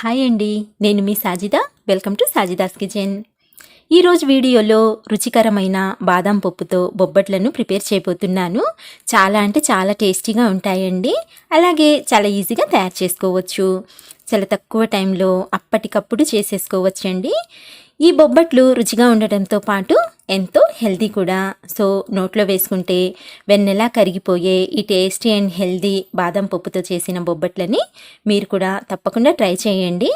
Hi అండి నేను మీ Sajida. Welcome to Sajida's kitchen. ఈరోజు వీడియోలో రుచికరమైన బాదం పప్పుతో బొబ్బట్లను ప్రిపేర్ చేయబోతున్నాను. చాలా అంటే చాలా టేస్టీగా ఉంటాయండి. అలాగే చాలా ఈజీగా తయారు చేసుకోవచ్చు. చాలా తక్కువ టైంలో అప్పటికప్పుడు చేసేసుకోవచ్చండి. ఈ బొబ్బట్లు రుచిగా ఉండటంతో పాటు ఎంతో హెల్దీ కూడా. సో నోట్లో వేసుకుంటే వెన్నెలా కరిగిపోయే ఈ టేస్టీ అండ్ హెల్దీ బాదం పప్పుతో చేసిన బొబ్బట్లని మీరు కూడా తప్పకుండా ట్రై చేయండి.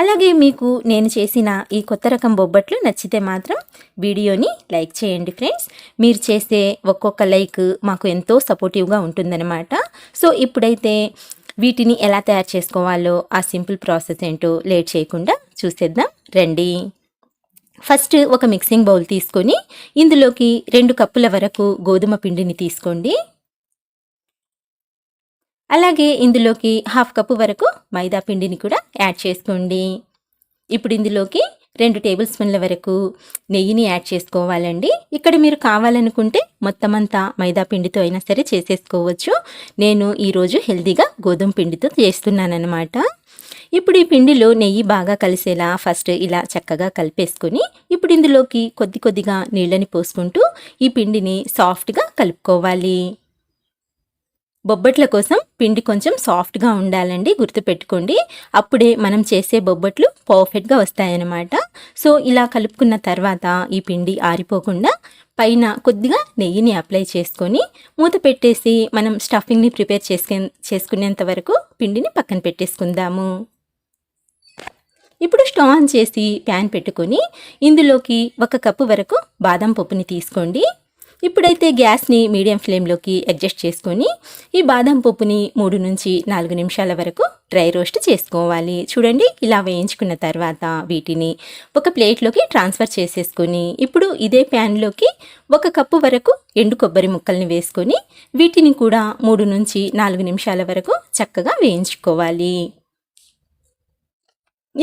అలాగే మీకు నేను చేసిన ఈ కొత్త రకం బొబ్బట్లు నచ్చితే మాత్రం వీడియోని లైక్ చేయండి ఫ్రెండ్స్. మీరు చేసే ఒక్కొక్క లైక్ మాకు ఎంతో సపోర్టివ్గా ఉంటుందన్నమాట. సో ఇప్పుడైతే వీటిని ఎలా తయారు చేసుకోవాలో ఆ సింపుల్ ప్రాసెస్ ఏంటో లేట్ చేయకుండా చూసేద్దాం. రండి. ఫస్ట్ ఒక మిక్సింగ్ బౌల్ తీసుకొని ఇందులోకి రెండు కప్పుల వరకు గోధుమ పిండిని తీసుకోండి. అలాగే ఇందులోకి హాఫ్ కప్పు వరకు మైదా పిండిని కూడా యాడ్ చేసుకోండి. ఇప్పుడు ఇందులోకి రెండు టేబుల్ స్పూన్ల వరకు నెయ్యిని యాడ్ చేసుకోవాలండి. ఇక్కడ మీరు కావాలనుకుంటే మొత్తం అంతా మైదా పిండితో అయినా సరే చేసేసుకోవచ్చు. నేను ఈరోజు హెల్తీగా గోధుమ పిండితో చేస్తున్నానన్నమాట. ఇప్పుడు ఈ పిండిలో నెయ్యి బాగా కలిసేలా ఫస్ట్ ఇలా చక్కగా కలిపేసుకొని ఇప్పుడు ఇందులోకి కొద్ది కొద్దిగా నీళ్ళని పోసుకుంటూ ఈ పిండిని సాఫ్ట్గా కలుపుకోవాలి. బొబ్బట్ల కోసం పిండి కొంచెం సాఫ్ట్గా ఉండాలండి గుర్తుపెట్టుకోండి. అప్పుడే మనం చేసే బొబ్బట్లు పర్ఫెక్ట్గా వస్తాయన్నమాట. సో ఇలా కలుపుకున్న తర్వాత ఈ పిండి ఆరిపోకుండా పైన కొద్దిగా నెయ్యిని అప్లై చేసుకొని మూత పెట్టేసి మనం స్టఫింగ్ని ప్రిపేర్ చేసుకే చేసుకునేంత వరకు పిండిని పక్కన పెట్టేసుకుందాము. ఇప్పుడు స్టవ్ ఆన్ చేసి ప్యాన్ పెట్టుకొని ఇందులోకి ఒక కప్పు వరకు బాదం పప్పుని తీసుకోండి. ఇప్పుడైతే గ్యాస్ని మీడియం ఫ్లేమ్లోకి అడ్జస్ట్ చేసుకొని ఈ బాదం పప్పుని మూడు నుంచి నాలుగు నిమిషాల వరకు డ్రై రోస్ట్ చేసుకోవాలి. చూడండి ఇలా వేయించుకున్న తర్వాత వీటిని ఒక ప్లేట్లోకి ట్రాన్స్ఫర్ చేసేసుకొని ఇప్పుడు ఇదే ప్యాన్లోకి ఒక కప్పు వరకు ఎండు కొబ్బరి ముక్కల్ని వేసుకొని వీటిని కూడా మూడు నుంచి నాలుగు నిమిషాల వరకు చక్కగా వేయించుకోవాలి.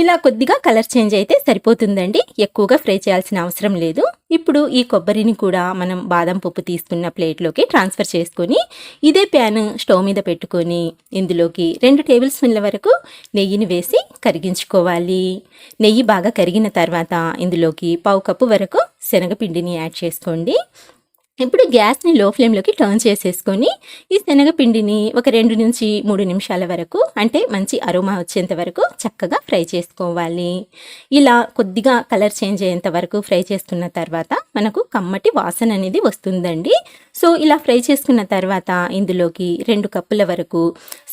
ఇలా కొద్దిగా కలర్ చేంజ్ అయితే సరిపోతుందండి. ఎక్కువగా ఫ్రై చేయాల్సిన అవసరం లేదు. ఇప్పుడు ఈ కొబ్బరిని కూడా మనం బాదం పప్పు తీసుకున్న ప్లేట్లోకి ట్రాన్స్ఫర్ చేసుకొని ఇదే ప్యాన్ స్టవ్ మీద పెట్టుకొని ఇందులోకి రెండు టేబుల్ స్పూన్ల వరకు నెయ్యిని వేసి కరిగించుకోవాలి. నెయ్యి బాగా కరిగిన తర్వాత ఇందులోకి పావు కప్పు వరకు శనగపిండిని యాడ్ చేసుకోండి. ఇప్పుడు గ్యాస్ని లో ఫ్లేమ్లోకి టర్న్ చేసేసుకొని ఈ శనగపిండిని ఒక రెండు నుంచి మూడు నిమిషాల వరకు అంటే మంచి అరోమా వచ్చేంత వరకు చక్కగా ఫ్రై చేసుకోవాలి. ఇలా కొద్దిగా కలర్ చేంజ్ అయ్యేంత వరకు ఫ్రై చేసుకున్న తర్వాత మనకు కమ్మటి వాసన అనేది వస్తుందండి. సో ఇలా ఫ్రై చేసుకున్న తర్వాత ఇందులోకి రెండు కప్పుల వరకు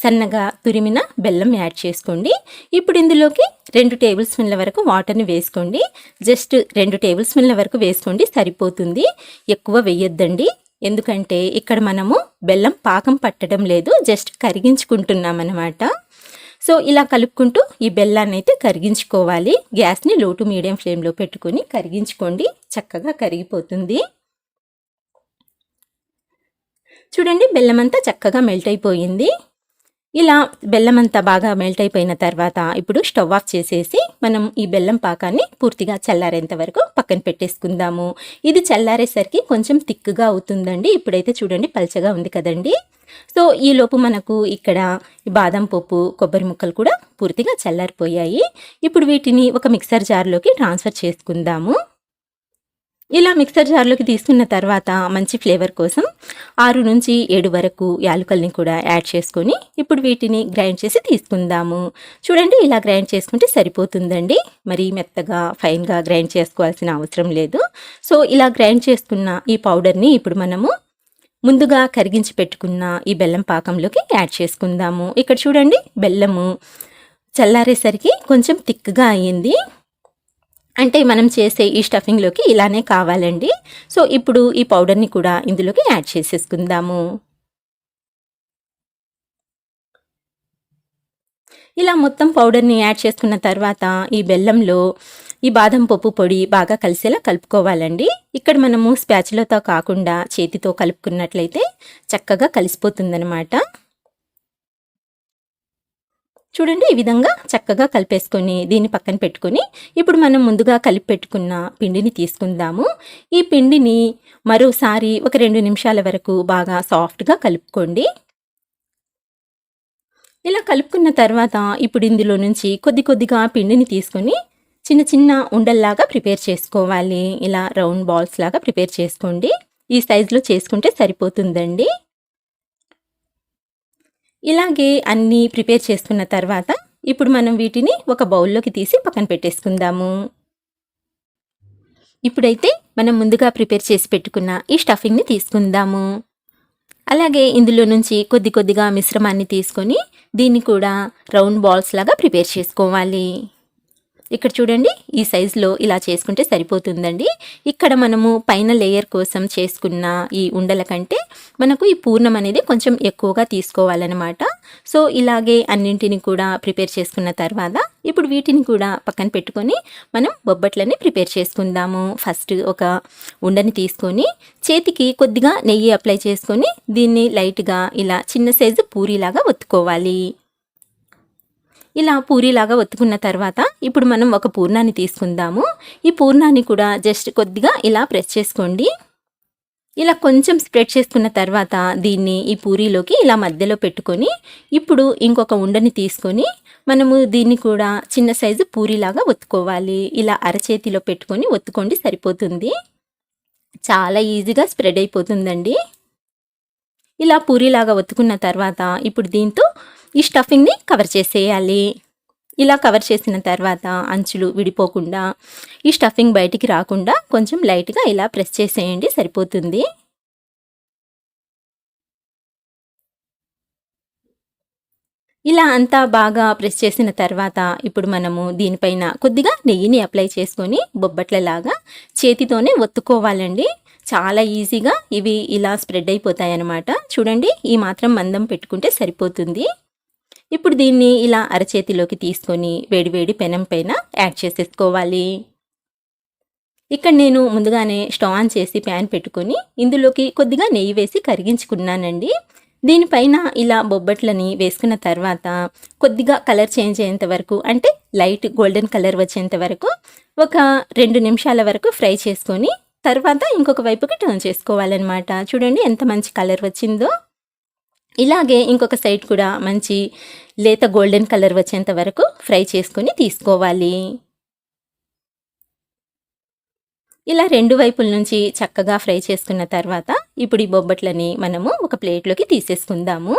సన్నగా తురిమిన బెల్లం యాడ్ చేసుకోండి. ఇప్పుడు ఇందులోకి రెండు టేబుల్ స్పూన్ల వరకు వాటర్ని వేసుకోండి. జస్ట్ రెండు టేబుల్ స్పూన్ల వరకు వేసుకోండి. సరిపోతుంది. ఎక్కువ వేయొద్దండి. ఎందుకంటే ఇక్కడ మనము బెల్లం పాకం పట్టడం లేదు. జస్ట్ కరిగించుకుంటున్నాం అన్నమాట సో ఇలా కలుపుకుంటూ ఈ బెల్లాన్ని అయితే కరిగించుకోవాలి. గ్యాస్ని లో టు మీడియం ఫ్లేమ్లో పెట్టుకొని కరిగించుకోండి. చక్కగా కరిగిపోతుంది. చూడండి బెల్లం అంతా చక్కగా మెల్ట్ అయిపోయింది. ఇలా బెల్లం అంతా బాగా మెల్ట్ అయిపోయిన తర్వాత ఇప్పుడు స్టవ్ ఆఫ్ చేసేసి మనం ఈ బెల్లం పాకాన్ని పూర్తిగా చల్లారేంత వరకు పక్కన పెట్టేసుకుందాము. ఇది చల్లారేసరికి కొంచెం థిక్గా అవుతుందండి. ఇప్పుడైతే చూడండి పల్చగా ఉంది కదండి. సో ఈ లోపు మనకు ఇక్కడ బాదం పప్పు కొబ్బరి ముక్కలు కూడా పూర్తిగా చల్లారిపోయాయి. ఇప్పుడు వీటిని ఒక మిక్సర్ జార్లోకి ట్రాన్స్ఫర్ చేసుకుందాము. ఇలా మిక్సర్ జార్లోకి తీసుకున్న తర్వాత మంచి ఫ్లేవర్ కోసం ఆరు నుంచి ఏడు వరకు యాలకల్ని కూడా యాడ్ చేసుకొని ఇప్పుడు వీటిని గ్రైండ్ చేసి తీసుకుందాము. చూడండి ఇలా గ్రైండ్ చేసుకుంటే సరిపోతుందండి. మరి మెత్తగా ఫైన్గా గ్రైండ్ చేసుకోవాల్సిన అవసరం లేదు. సో ఇలా గ్రైండ్ చేసుకున్న ఈ పౌడర్ని ఇప్పుడు మనము ముందుగా కరిగించి పెట్టుకున్న ఈ బెల్లం పాకంలోకి యాడ్ చేసుకుందాము. ఇక్కడ చూడండి బెల్లము చల్లారేసరికి కొంచెం థిక్గా అయ్యింది. అంటే మనం చేసే ఈ స్టఫింగ్లోకి ఇలానే కావాలండి. సో ఇప్పుడు ఈ పౌడర్ని కూడా ఇందులోకి యాడ్ చేసేసుకుందాము. ఇలా మొత్తం పౌడర్ని యాడ్ చేసుకున్న తర్వాత ఈ బెల్లంలో ఈ బాదం పప్పు పొడి బాగా కలిసేలా కలుపుకోవాలండి. ఇక్కడ మనము స్పాచులతో కాకుండా చేతితో కలుపుకున్నట్లయితే చక్కగా కలిసిపోతుందనమాట చూడండి ఈ విధంగా చక్కగా కలిపేసుకొని దీన్ని పక్కన పెట్టుకొని ఇప్పుడు మనం ముందుగా కలిపి పెట్టుకున్న పిండిని తీసుకుందాము. ఈ పిండిని మరోసారి ఒక రెండు నిమిషాల వరకు బాగా సాఫ్ట్గా కలుపుకోండి. ఇలా కలుపుకున్న తర్వాత ఇప్పుడు ఇందులో నుంచి కొద్ది కొద్దిగా పిండిని తీసుకొని చిన్న చిన్న ఉండల్లాగా ప్రిపేర్ చేసుకోవాలి. ఇలా రౌండ్ బాల్స్ లాగా ప్రిపేర్ చేసుకోండి. ఈ సైజులో చేసుకుంటే సరిపోతుందండి. ఇలాగే అన్నీ ప్రిపేర్ చేసుకున్న తర్వాత ఇప్పుడు మనం వీటిని ఒక బౌల్లోకి తీసి పక్కన పెట్టేసుకుందాము. ఇప్పుడైతే మనం ముందుగా ప్రిపేర్ చేసి పెట్టుకున్న ఈ స్టఫింగ్ని తీసుకుందాము. అలాగే ఇందులో నుంచి కొద్ది కొద్దిగా మిశ్రమాన్ని తీసుకొని దీన్ని కూడా రౌండ్ బాల్స్ లాగా ప్రిపేర్ చేసుకోవాలి. ఇక్కడ చూడండి ఈ సైజులో ఇలా చేసుకుంటే సరిపోతుందండి. ఇక్కడ మనము పైన లేయర్ కోసం చేసుకున్న ఈ ఉండల కంటే మనకు ఈ పూర్ణం అనేది కొంచెం ఎక్కువగా తీసుకోవాలన్నమాట. సో ఇలాగే అన్నింటిని కూడా ప్రిపేర్ చేసుకున్న తర్వాత ఇప్పుడు వీటిని కూడా పక్కన పెట్టుకొని మనం బొబ్బట్లని ప్రిపేర్ చేసుకుందాము. ఫస్ట్ ఒక ఉండని తీసుకొని చేతికి కొద్దిగా నెయ్యి అప్లై చేసుకొని దీన్ని లైట్గా ఇలా చిన్న సైజు పూరిలాగా ఒత్తుకోవాలి. ఇలా పూరీలాగా ఒత్తుకున్న తర్వాత ఇప్పుడు మనం ఒక పూర్ణాన్ని తీసుకుందాము. ఈ పూర్ణాన్ని కూడా జస్ట్ కొద్దిగా ఇలా ప్రెస్ చేసుకోండి. ఇలా కొంచెం స్ప్రెడ్ చేసుకున్న తర్వాత దీన్ని ఈ పూరీలోకి ఇలా మధ్యలో పెట్టుకొని ఇప్పుడు ఇంకొక ఉండని తీసుకొని మనము దీన్ని కూడా చిన్న సైజు పూరీలాగా ఒత్తుకోవాలి. ఇలా అరచేతిలో పెట్టుకొని ఒత్తుకోండి సరిపోతుంది. చాలా ఈజీగా స్ప్రెడ్ అయిపోతుందండి. ఇలా పూరీలాగా ఒత్తుకున్న తర్వాత ఇప్పుడు దీంతో ఈ స్టఫింగ్ని కవర్ చేసేయాలి. ఇలా కవర్ చేసిన తర్వాత అంచులు విడిపోకుండా ఈ స్టఫింగ్ బయటికి రాకుండా కొంచెం లైట్గా ఇలా ప్రెస్ చేసేయండి సరిపోతుంది. ఇలా అంతా బాగా ప్రెస్ చేసిన తర్వాత ఇప్పుడు మనము దీనిపైన కొద్దిగా నెయ్యిని అప్లై చేసుకొని బొబ్బట్లలాగా చేతితోనే ఒత్తుకోవాలండి. చాలా ఈజీగా ఇవి ఇలా స్ప్రెడ్ అయిపోతాయి అన్నమాట చూడండి ఈ మాత్రం మందం పెట్టుకుంటే సరిపోతుంది. ఇప్పుడు దీన్ని ఇలా అరచేతిలోకి తీసుకొని వేడివేడి పెనం పైన యాడ్ చేసేసుకోవాలి. ఇక్కడ నేను ముందుగానే స్టవ్ ఆన్ చేసి ప్యాన్ పెట్టుకొని ఇందులోకి కొద్దిగా నెయ్యి వేసి కరిగించుకున్నానండి. దీనిపైన ఇలా బొబ్బట్లని వేసుకున్న తర్వాత కొద్దిగా కలర్ చేంజ్ అయ్యేంత వరకు అంటే లైట్ గోల్డెన్ కలర్ వచ్చేంత వరకు ఒక రెండు నిమిషాల వరకు ఫ్రై చేసుకొని తర్వాత ఇంకొక వైపుకి టర్న్ చేసుకోవాలన్నమాట. చూడండి ఎంత మంచి కలర్ వచ్చిందో. ఇలాగే ఇంకొక సైడ్ కూడా మంచి లేత గోల్డెన్ కలర్ వచ్చేంత వరకు ఫ్రై చేసుకొని తీసుకోవాలి. ఇలా రెండు వైపుల నుంచి చక్కగా ఫ్రై చేసుకున్న తర్వాత ఇప్పుడు ఈ బొబ్బట్లని మనము ఒక ప్లేట్లోకి తీసేసుకుందాము.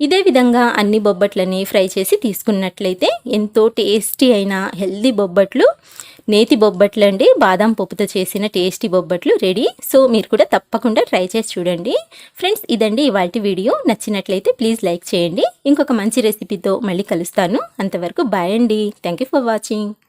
ఇదే విధంగా అన్ని బొబ్బట్లని ఫ్రై చేసి తీసుకున్నట్లయితే ఎంతో టేస్టీ అయిన హెల్దీ బొబ్బట్లు నేతి బొబ్బట్లు అండి. బాదం పప్పుతో చేసిన టేస్టీ బొబ్బట్లు రెడీ. సో మీరు కూడా తప్పకుండా ట్రై చేసి చూడండి. ఫ్రెండ్స్ ఇదండి ఇవాళ వీడియో. నచ్చినట్లయితే ప్లీజ్ లైక్ చేయండి. ఇంకొక మంచి రెసిపీతో మళ్ళీ కలుస్తాను. అంతవరకు బాయ్ అండి. Thank you for watching.